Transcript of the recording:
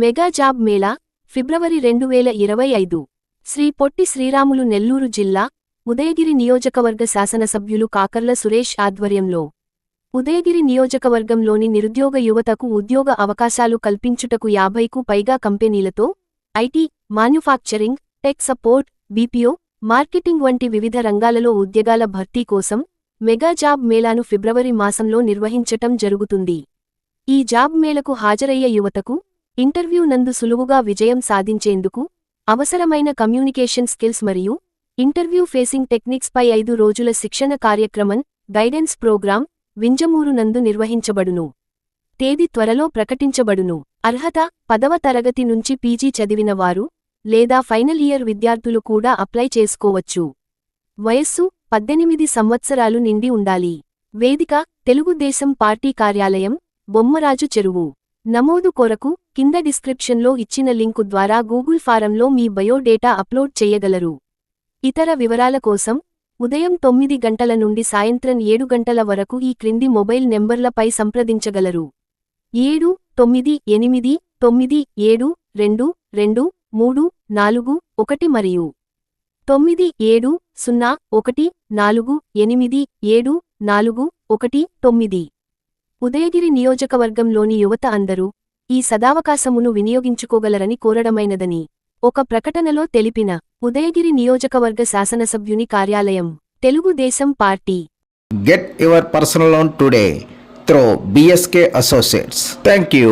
Mega job Mela ఫిబ్రవరి రెండు వేల ఇరవై ఐదు. శ్రీ పొట్టి శ్రీరాములు నెల్లూరు జిల్లా ఉదయగిరి నియోజకవర్గ శాసనసభ్యులు కాకర్ల సురేష్ ఆధ్వర్యంలో. ఉదయగిరి నియోజకవర్గంలోని నిరుద్యోగ యువతకు ఉద్యోగ అవకాశాలు కల్పించుటకు యాభైకు పైగా కంపెనీలతో IT manufacturing tech support BPO marketing వంటి వివిధ రంగాలలో ఉద్యోగాల భర్తీ కోసం మెగా జాబ్ మేళాను ఫిబ్రవరి మాసంలో నిర్వహించటం జరుగుతుంది. ఈ జాబ్ మేళకు హాజరయ్యే యువతకు ఇంటర్వ్యూ నందు సులువుగా విజయం సాధించేందుకు అవసరమైన కమ్యూనికేషన్ స్కిల్స్ మరియు ఇంటర్వ్యూ ఫేసింగ్ టెక్నిక్స్ పై ఐదు రోజుల శిక్షణ కార్యక్రమం గైడెన్స్ ప్రోగ్రాం వింజమూరు నందు నిర్వహించబడును. తేదీ త్వరలో ప్రకటించబడును. అర్హత పదవ తరగతి నుంచి పీజీ చదివిన వారు లేదా ఫైనల్ ఇయర్ విద్యార్థులు కూడా అప్లై చేసుకోవచ్చు. వయస్సు పద్దెనిమిది సంవత్సరాలు నిండి ఉండాలి. వేదిక తెలుగుదేశం పార్టీ కార్యాలయం బొమ్మరాజు చెరువు. నమోదు కొరకు కింద డిస్క్రిప్షన్లో ఇచ్చిన లింకు ద్వారా గూగుల్ ఫారంలో మీ బయోడేటా అప్లోడ్ చేయగలరు. ఇతర వివరాల కోసం ఉదయం తొమ్మిది గంటల నుండి సాయంత్రం ఏడు గంటల వరకు ఈ క్రింది మొబైల్ నెంబర్లపై సంప్రదించగలరు. ఏడు తొమ్మిది ఎనిమిది తొమ్మిది ఏడు రెండు రెండు మూడు నాలుగు ఒకటి మరియు తొమ్మిది ఏడు సున్నా ఒకటి నాలుగు ఎనిమిది ఏడు నాలుగు ఒకటి తొమ్మిది. ఉదయగిరి నియోజకవర్గంలోని యువత అందరూ ఈ సదావకాశమును వినియోగించుకోగలరని కోరడమైనదని ఒక ప్రకటనలో తెలిపిన ఉదయగిరి నియోజకవర్గ శాసనసభ్యుని కార్యాలయం Telugu Desam party. Get your personal loan today through BSK associates thank you